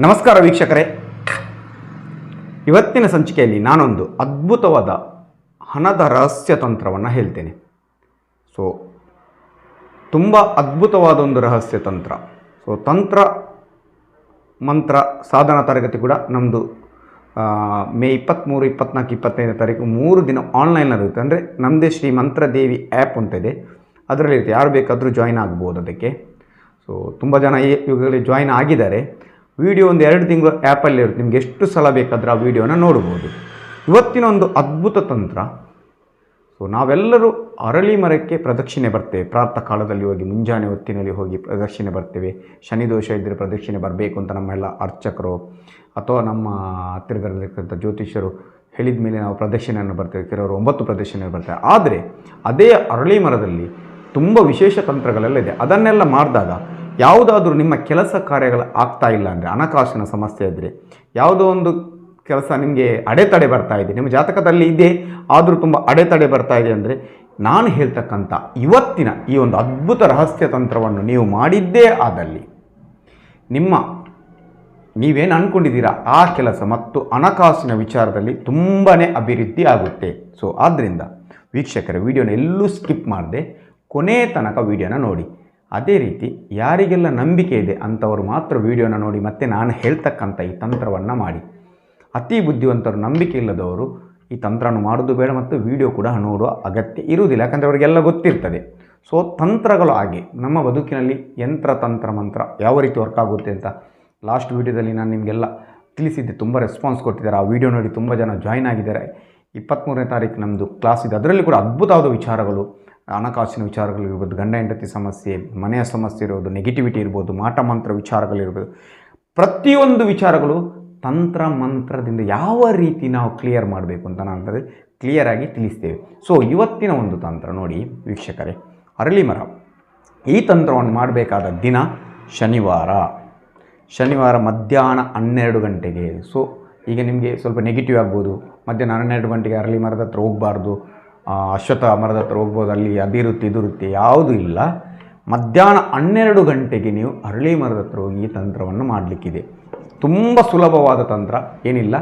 ನಮಸ್ಕಾರ ವೀಕ್ಷಕರೇ. ಇವತ್ತಿನ ಸಂಚಿಕೆಯಲ್ಲಿ ನಾನೊಂದು ಅದ್ಭುತವಾದ ಹಣದ ರಹಸ್ಯ ತಂತ್ರವನ್ನು ಹೇಳ್ತೇನೆ. ಸೊ ತುಂಬ ಅದ್ಭುತವಾದ ಒಂದು ರಹಸ್ಯ ತಂತ್ರ. ಸೊ ತಂತ್ರ, ಮಂತ್ರ, ಸಾಧನ ತರಗತಿ ಕೂಡ ನಮ್ಮದು ಮೇ ಇಪ್ಪತ್ತ್ಮೂರು ಇಪ್ಪತ್ನಾಲ್ಕು, ಇಪ್ಪತ್ತೈದನೇ ತಾರೀಕು ಮೂರು ದಿನ ಆನ್ಲೈನಲ್ಲಿರುತ್ತೆ ಅಂದರೆ ನಮ್ಮದೇ ಶ್ರೀ ಮಂತ್ರದೇವಿ ಆ್ಯಪ್ ಅಂತ ಇದೆ. ಅದರಲ್ಲಿ ಯಾರು ಬೇಕಾದರೂ ಜಾಯ್ನ್ ಆಗ್ಬೋದು ಅದಕ್ಕೆ. ಸೊ ತುಂಬ ಜನ ಈ- ಇವುಗಳಲ್ಲಿ ಜಾಯ್ನ್ ಆಗಿದ್ದಾರೆ. ವಿಡಿಯೋ ಒಂದು ಎರಡು ತಿಂಗಳು ಆ್ಯಪಲ್ಲಿ ಇರುತ್ತೆ. ನಿಮ್ಗೆ ಎಷ್ಟು ಸಲ ಬೇಕಾದರೂ ಆ ವಿಡಿಯೋನ ನೋಡ್ಬೋದು. ಇವತ್ತಿನ ಒಂದು ಅದ್ಭುತ ತಂತ್ರ. ಸೊ ನಾವೆಲ್ಲರೂ ಅರಳಿ ಮರಕ್ಕೆ ಪ್ರದಕ್ಷಿಣೆ ಬರ್ತೇವೆ. ಪ್ರಾತಃ ಕಾಲದಲ್ಲಿ ಹೋಗಿ, ಮುಂಜಾನೆ ಹೊತ್ತಿನಲ್ಲಿ ಹೋಗಿ ಪ್ರದಕ್ಷಿಣೆ ಬರ್ತೇವೆ. ಶನಿ ದೋಷ ಇದ್ದರೆ ಪ್ರದಕ್ಷಿಣೆ ಬರಬೇಕು ಅಂತ ನಮ್ಮೆಲ್ಲ ಅರ್ಚಕರು ಅಥವಾ ನಮ್ಮ ಹತ್ತಿರದಲ್ಲಿರ್ತಕ್ಕಂಥ ಜ್ಯೋತಿಷರು ಹೇಳಿದ ಮೇಲೆ ನಾವು ಪ್ರದಕ್ಷಿಣೆಯನ್ನು ಬರ್ತೇವೆ. ಕೆಲವರು ಒಂಬತ್ತು ಪ್ರದಕ್ಷಿಣೆ ಬರ್ತಾರೆ ಆದರೆ, ಅದೇ ಅರಳಿ ಮರದಲ್ಲಿ ತುಂಬ ವಿಶೇಷ ತಂತ್ರಗಳೆಲ್ಲ ಇದೆ. ಅದನ್ನೆಲ್ಲ ಮಾಡಿದಾಗ ಯಾವುದಾದ್ರೂ ನಿಮ್ಮ ಕೆಲಸ ಕಾರ್ಯಗಳು ಆಗ್ತಾ ಇಲ್ಲ ಅಂದರೆ, ಹಣಕಾಸಿನ ಸಮಸ್ಯೆ ಇದ್ದರೆ ಯಾವುದೋ ಒಂದು ಕೆಲಸ ನಿಮಗೆ ಅಡೆತಡೆ ಬರ್ತಾ ಇದೆ, ನಿಮ್ಮ ಜಾತಕದಲ್ಲಿ ಇದೆ, ಆದರೂ ತುಂಬ ಅಡೆತಡೆ ಬರ್ತಾ ಇದೆ ಅಂದರೆ, ನಾನು ಹೇಳ್ತಕ್ಕಂಥ ಇವತ್ತಿನ ಈ ಒಂದು ಅದ್ಭುತ ರಹಸ್ಯ ತಂತ್ರವನ್ನು ನೀವು ಮಾಡಿದ್ದೇ ಆದಲ್ಲಿ, ನಿಮ್ಮ ನೀವೇನು ಅಂದ್ಕೊಂಡಿದ್ದೀರಾ ಆ ಕೆಲಸ ಮತ್ತು ಹಣಕಾಸಿನ ವಿಚಾರದಲ್ಲಿ ತುಂಬಾ ಅಭಿವೃದ್ಧಿ ಆಗುತ್ತೆ. ಸೊ ಆದ್ದರಿಂದ ವೀಕ್ಷಕರ, ವಿಡಿಯೋನ ಎಲ್ಲೂ ಸ್ಕಿಪ್ ಮಾಡದೆ ಕೊನೆ ತನಕ ವಿಡಿಯೋನ ನೋಡಿ. ಅದೇ ರೀತಿ ಯಾರಿಗೆಲ್ಲ ನಂಬಿಕೆ ಇದೆ ಅಂಥವರು ಮಾತ್ರ ವಿಡಿಯೋನ ನೋಡಿ ಮತ್ತೆ ನಾನು ಹೇಳ್ತಕ್ಕಂಥ ಈ ತಂತ್ರವನ್ನು ಮಾಡಿ. ಅತಿ ಬುದ್ಧಿವಂತರು ನಂಬಿಕೆ ಇಲ್ಲದವರು ಈ ತಂತ್ರವನ್ನು ಮಾಡೋದು ಬೇಡ ಮತ್ತು ವಿಡಿಯೋ ಕೂಡ ನೋಡುವ ಅಗತ್ಯ ಇರುವುದಿಲ್ಲ. ಯಾಕಂದರೆ ಅವರಿಗೆಲ್ಲ ಗೊತ್ತಿರ್ತದೆ. ಸೊ ತಂತ್ರಗಳು ಹಾಗೆ ನಮ್ಮ ಬದುಕಿನಲ್ಲಿ ಯಂತ್ರ, ತಂತ್ರ, ಮಂತ್ರ ಯಾವ ರೀತಿ ವರ್ಕ್ ಆಗುತ್ತೆ ಅಂತ ಲಾಸ್ಟ್ ವಿಡಿಯೋದಲ್ಲಿ ನಾನು ನಿಮಗೆಲ್ಲ ತಿಳಿಸಿದ್ದೆ. ತುಂಬ ರೆಸ್ಪಾನ್ಸ್ ಕೊಟ್ಟಿದ್ದಾರೆ. ಆ ವಿಡಿಯೋ ನೋಡಿ ತುಂಬ ಜನ ಜಾಯ್ನ್ ಆಗಿದ್ದಾರೆ. ಇಪ್ಪತ್ತ್ಮೂರನೇ ತಾರೀಕು ನಮ್ಮದು ಕ್ಲಾಸ್ ಇದೆ. ಅದರಲ್ಲಿ ಕೂಡ ಅದ್ಭುತವಾದ ವಿಚಾರಗಳು ಹಣಕಾಸಿನ ವಿಚಾರಗಳು ಇರ್ಬೋದು, ಗಂಡ ಹೆಂಡತಿ ಸಮಸ್ಯೆ, ಮನೆಯ ಸಮಸ್ಯೆ ಇರ್ಬೋದು ನೆಗೆಟಿವಿಟಿ ಇರ್ಬೋದು, ಮಾಟ ಮಂತ್ರ ವಿಚಾರಗಳಿರ್ಬೋದು ಪ್ರತಿಯೊಂದು ವಿಚಾರಗಳು ತಂತ್ರ ಮಂತ್ರದಿಂದ ಯಾವ ರೀತಿ ನಾವು ಕ್ಲಿಯರ್ ಮಾಡಬೇಕು ಅಂತ ನಾನು ಅಂದರೆ ಕ್ಲಿಯರಾಗಿ ತಿಳಿಸ್ತೇವೆ. ಸೊ ಇವತ್ತಿನ ಒಂದು ತಂತ್ರ ನೋಡಿ ವೀಕ್ಷಕರೇ, ಅರಳಿ ಮರ. ಈ ತಂತ್ರವನ್ನು ಮಾಡಬೇಕಾದ ದಿನ ಶನಿವಾರ. ಶನಿವಾರ ಮಧ್ಯಾಹ್ನ ಹನ್ನೆರಡು ಗಂಟೆಗೆ. ಸೊ ಈಗ ನಿಮಗೆ ಸ್ವಲ್ಪ ನೆಗೆಟಿವ್ ಆಗ್ಬೋದು. ಮಧ್ಯಾಹ್ನ ಹನ್ನೆರಡು ಗಂಟೆಗೆ ಅರಳಿ ಮರದ ಹತ್ರ ಹೋಗಬಾರ್ದು. ಅಶ್ವತ್ಥ ಮರದ ಹತ್ರ ಹೋಗ್ಬೋದು, ಅಲ್ಲಿ ಅದಿರುತ್ತೆ ಇದಿರುತ್ತೆ ಯಾವುದೂ ಇಲ್ಲ. ಮಧ್ಯಾಹ್ನ ಹನ್ನೆರಡು ಗಂಟೆಗೆ ನೀವು ಅರಳಿ ಮರದ ಹತ್ರ ಹೋಗಿ ಈ ತಂತ್ರವನ್ನು ಮಾಡಲಿಕ್ಕಿದೆ. ತುಂಬ ಸುಲಭವಾದ ತಂತ್ರ, ಏನಿಲ್ಲ.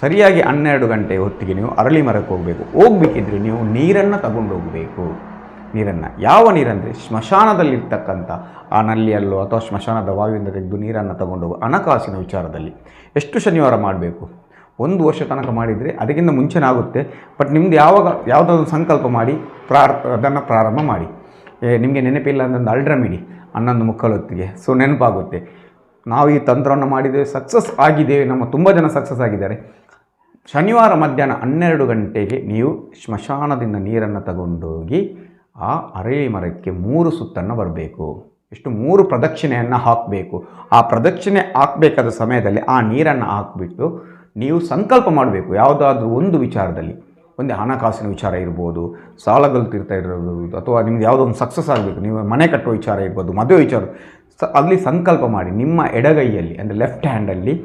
ಸರಿಯಾಗಿ ಹನ್ನೆರಡು ಗಂಟೆ ಹೊತ್ತಿಗೆ ನೀವು ಅರಳಿ ಮರಕ್ಕೆ ಹೋಗಬೇಕು. ಹೋಗ್ಬೇಕಿದ್ರೆ ನೀವು ನೀರನ್ನು ತಗೊಂಡು ಹೋಗಬೇಕು ನೀರನ್ನು. ಯಾವ ನೀರಂದರೆ ಸ್ಮಶಾನದಲ್ಲಿರ್ತಕ್ಕಂಥ ಆ ನಲ್ಲಿಯಲ್ಲೋ ಅಥವಾ ಸ್ಮಶಾನದ ವಾಯುವಿಂದ ತೆಗೆದು ನೀರನ್ನು ತಗೊಂಡು ಹಣಕಾಸಿನ ವಿಚಾರದಲ್ಲಿ. ಎಷ್ಟು ಶನಿವಾರ ಮಾಡಬೇಕು? ಒಂದು ವರ್ಷ ತನಕ ಮಾಡಿದರೆ ಅದಕ್ಕಿಂತ ಮುಂಚೆನೇ ಆಗುತ್ತೆ. ಬಟ್ ನಿಮ್ದು ಯಾವಾಗ, ಯಾವುದಾದ್ರು ಸಂಕಲ್ಪ ಮಾಡಿ, ಪ್ರಾರ್, ಅದನ್ನು ಪ್ರಾರಂಭ ಮಾಡಿ. ನಿಮಗೆ ನೆನಪಿಲ್ಲ ಅಂದೊಂದು ಅಲ್ಡ್ರಮ್ ಇಡಿ ಹನ್ನೊಂದು ಮುಕ್ಕಾಲು ಹೊತ್ತಿಗೆ ಸೊ ನೆನಪಾಗುತ್ತೆ. ನಾವು ಈ ತಂತ್ರವನ್ನು ಮಾಡಿದ್ದೇವೆ ಸಕ್ಸಸ್ ಆಗಿದ್ದೇವೆ ನಮ್ಮ ತುಂಬ ಜನ ಸಕ್ಸಸ್ ಆಗಿದ್ದಾರೆ. ಶನಿವಾರ ಮಧ್ಯಾಹ್ನ ಹನ್ನೆರಡು ಗಂಟೆಗೆ ನೀವು ಸ್ಮಶಾನದಿಂದ ನೀರನ್ನು ತಗೊಂಡೋಗಿ ಆ ಅರಳಿ ಮರಕ್ಕೆ ಮೂರು ಸುತ್ತನ್ನು ಬರಬೇಕು. ಎಷ್ಟು ಮೂರು ಪ್ರದಕ್ಷಿಣೆಯನ್ನು ಹಾಕಬೇಕು. ಆ ಪ್ರದಕ್ಷಿಣೆ ಹಾಕಬೇಕಾದ ಸಮಯದಲ್ಲಿ ಆ ನೀರನ್ನು ಹಾಕಿಬಿಟ್ಟು ನೀವು ಸಂಕಲ್ಪ ಮಾಡಬೇಕು. ಯಾವುದಾದ್ರೂ ಒಂದು ವಿಚಾರದಲ್ಲಿ. ಒಂದು ಹಣಕಾಸಿನ ವಿಚಾರ ಇರ್ಬೋದು, ಸಾಲಗಳು ತೀರ್ತಾ ಇರೋದು, ಅಥವಾ ನಿಮ್ಗೆ ಯಾವುದೋ ಒಂದು ಸಕ್ಸಸ್ ಆಗಬೇಕು. ನೀವು ಮನೆ ಕಟ್ಟುವ ವಿಚಾರ ಇರ್ಬೋದು, ಮದುವೆ ವಿಚಾರ. ಸ, ಅಲ್ಲಿ ಸಂಕಲ್ಪ ಮಾಡಿ. ನಿಮ್ಮ ಎಡಗೈಯಲ್ಲಿ, ಅಂದರೆ ಲೆಫ್ಟ್ ಹ್ಯಾಂಡಲ್ಲಿ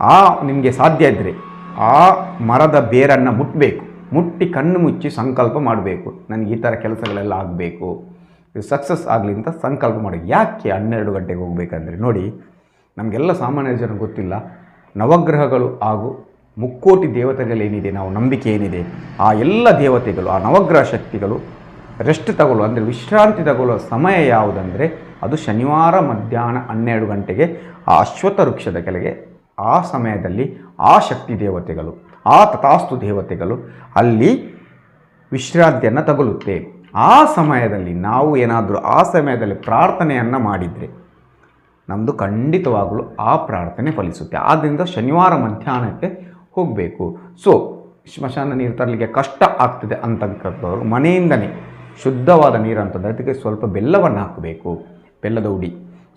ಆ ನಿಮಗೆ ಸಾಧ್ಯ ಇದ್ದರೆ ಆ ಮರದ ಬೇರನ್ನು ಮುಟ್ಟಬೇಕು ಮುಟ್ಟಿ ಕಣ್ಣು ಮುಚ್ಚಿ ಸಂಕಲ್ಪ ಮಾಡಬೇಕು. ನನಗೆ ಈ ಥರ ಕೆಲಸಗಳೆಲ್ಲ ಆಗಬೇಕು. ಸಕ್ಸಸ್ ಆಗಲಿ ಅಂತ ಸಂಕಲ್ಪ ಮಾಡಿ. ಯಾಕೆ ಹನ್ನೆರಡು ಗಂಟೆಗೆ ಹೋಗಬೇಕಂದ್ರೆ, ನೋಡಿ, ನಮಗೆಲ್ಲ ಸಾಮಾನ್ಯ ಜನ ಗೊತ್ತಿಲ್ಲ. ನವಗ್ರಹಗಳು ಹಾಗೂ ಮುಕ್ಕೋಟಿ ದೇವತೆಗಳೇನಿದೆ, ನಾವು ನಂಬಿಕೆ ಏನಿದೆ, ಆ ಎಲ್ಲ ದೇವತೆಗಳು, ಆ ನವಗ್ರಹ ಶಕ್ತಿಗಳು ರೆಸ್ಟ್ ತಗೊಳ್ಳುವ ಅಂದರೆ ವಿಶ್ರಾಂತಿ ತಗೊಳ್ಳುವ ಸಮಯ ಯಾವುದಂದರೆ ಅದು ಶನಿವಾರ ಮಧ್ಯಾಹ್ನ ಹನ್ನೆರಡು ಗಂಟೆಗೆ ಆ ಅಶ್ವತ್ಥ ವೃಕ್ಷದ ಕೆಳಗೆ, ಆ ಸಮಯದಲ್ಲಿ ಆ ಶಕ್ತಿ ದೇವತೆಗಳು, ಆ ತಥಾಸ್ತು ದೇವತೆಗಳು ಅಲ್ಲಿ ವಿಶ್ರಾಂತಿಯನ್ನು ತಗೊಳ್ಳುತ್ತೆ. ಆ ಸಮಯದಲ್ಲಿ ನಾವು ಏನಾದರೂ, ಆ ಸಮಯದಲ್ಲಿ ಪ್ರಾರ್ಥನೆಯನ್ನು ಮಾಡಿದರೆ ನಮ್ಮದು ಖಂಡಿತವಾಗಲೂ ಆ ಪ್ರಾರ್ಥನೆ ಫಲಿಸುತ್ತೆ. ಆದ್ದರಿಂದ ಶನಿವಾರ ಮಧ್ಯಾಹ್ನಕ್ಕೆ ಹೋಗಬೇಕು. ಸೊ ಸ್ಮಶಾನ ನೀರು ತರಲಿಕ್ಕೆ ಕಷ್ಟ ಆಗ್ತದೆ ಅಂತಕ್ಕಂಥವ್ರು ಮನೆಯಿಂದನೇ ಶುದ್ಧವಾದ ನೀರು ಅಂತಂದರೆ ಅದಕ್ಕೆ ಸ್ವಲ್ಪ ಬೆಲ್ಲವನ್ನು ಹಾಕಬೇಕು, ಬೆಲ್ಲದ ಉಡಿ.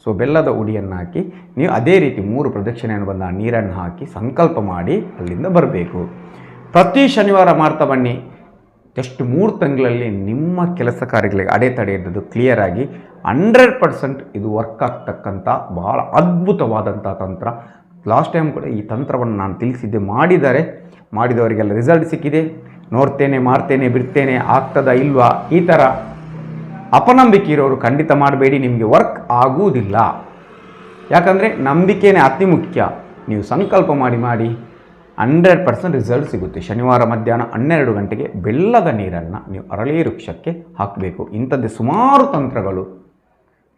ಸೊ ಬೆಲ್ಲದ ಉಡಿಯನ್ನು ಹಾಕಿ ನೀವು ಅದೇ ರೀತಿ ಮೂರು ಪ್ರದಕ್ಷಿಣೆಯನ್ನು ಬಂದ ನೀರನ್ನು ಹಾಕಿ ಸಂಕಲ್ಪ ಮಾಡಿ ಅಲ್ಲಿಂದ ಬರಬೇಕು. ಪ್ರತಿ ಶನಿವಾರ ಮಾಡ್ತಾ ಬನ್ನಿ. ಜಸ್ಟ್ ಮೂರು ತಿಂಗಳಲ್ಲಿ ನಿಮ್ಮ ಕೆಲಸ ಕಾರ್ಯಗಳಿಗೆ ಅಡೆತಡೆ ಇದ್ದದ್ದು ಕ್ಲಿಯರ್ ಆಗಿ ಹಂಡ್ರೆಡ್ ಪರ್ಸೆಂಟ್ ಇದು ವರ್ಕ್ ಆಗ್ತಕ್ಕಂಥ ಬಹಳ ಅದ್ಭುತವಾದಂಥ ತಂತ್ರ. ಲಾಸ್ಟ್ ಟೈಮ್ ಕೂಡ ಈ ತಂತ್ರವನ್ನು ನಾನು ತಿಳಿಸಿದ್ದೆ. ಮಾಡಿದರೆ, ಮಾಡಿದವರಿಗೆಲ್ಲ ರಿಸಲ್ಟ್ ಸಿಕ್ಕಿದೆ. ನೋಡ್ತೇನೆ, ಮಾಡ್ತೇನೆ, ಬಿಡ್ತೇನೆ, ಆಗ್ತದ ಇಲ್ವಾ? ಈ ಥರ ಅಪನಂಬಿಕೆ ಇರೋರು ಖಂಡಿತ ಮಾಡಬೇಡಿ. ನಿಮಗೆ ವರ್ಕ್ ಆಗುವುದಿಲ್ಲ. ಯಾಕಂದರೆ ನಂಬಿಕೆನೇ ಅತಿ ಮುಖ್ಯ. ನೀವು ಸಂಕಲ್ಪ ಮಾಡಿ ಮಾಡಿ. ಹಂಡ್ರೆಡ್ ಪರ್ಸೆಂಟ್ ರಿಸಲ್ಟ್ ಸಿಗುತ್ತೆ. ಶನಿವಾರ ಮಧ್ಯಾಹ್ನ ಹನ್ನೆರಡು ಗಂಟೆಗೆ ಬೆಲ್ಲದ ನೀರನ್ನು ನೀವು ಅರಳಿ ವೃಕ್ಷಕ್ಕೆ ಹಾಕಬೇಕು. ಇಂಥದ್ದೇ ಸುಮಾರು ತಂತ್ರಗಳು.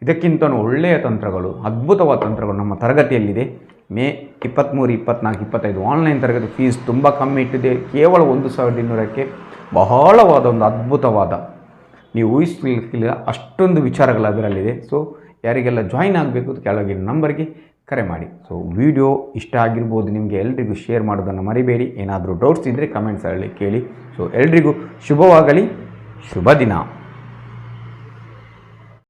ಇದಕ್ಕಿಂತ ಒಳ್ಳೆಯ ತಂತ್ರಗಳು, ಅದ್ಭುತವಾದ ತಂತ್ರಗಳು ನಮ್ಮ ತರಗತಿಯಲ್ಲಿದೆ. ಮೇ ಇಪ್ಪತ್ತ್ಮೂರು ಇಪ್ಪತ್ನಾಲ್ಕು, ಇಪ್ಪತ್ತೈದು ಆನ್ಲೈನ್ ತರಗತಿ ಫೀಸ್ ತುಂಬ ಕಮ್ಮಿ ಇಟ್ಟಿದೆ. ಕೇವಲ ಒಂದು ಸಾವಿರದ ಇನ್ನೂರಕ್ಕೆ ಬಹಳವಾದ ಒಂದು ಅದ್ಭುತವಾದ. ನೀವು ಊಹಿಸಲಿಕ್ಕಿಲ್ಲ ಅಷ್ಟೊಂದು ವಿಚಾರಗಳು ಅದರಲ್ಲಿದೆ. ಸೊ ಯಾರಿಗೆಲ್ಲ ಜಾಯಿನ್ ಆಗಬೇಕು ಕೆಳಗಿನ ನಂಬರ್ಗೆ ಕರೆ ಮಾಡಿ. ಸೊ ವಿಡಿಯೋ ಇಷ್ಟ ಆಗಿರ್ಬೋದು ನಿಮಗೆ ಎಲ್ರಿಗೂ ಶೇರ್ ಮಾಡೋದನ್ನು ಮರಿಬೇಡಿ. ಏನಾದರೂ ಡೌಟ್ಸ್ ಇದ್ದರೆ ಕಮೆಂಟ್ಸಲ್ಲಿ ಕೇಳಿ. ಸೊ ಎಲ್ರಿಗೂ ಶುಭವಾಗಲಿ. ಶುಭ ದಿನ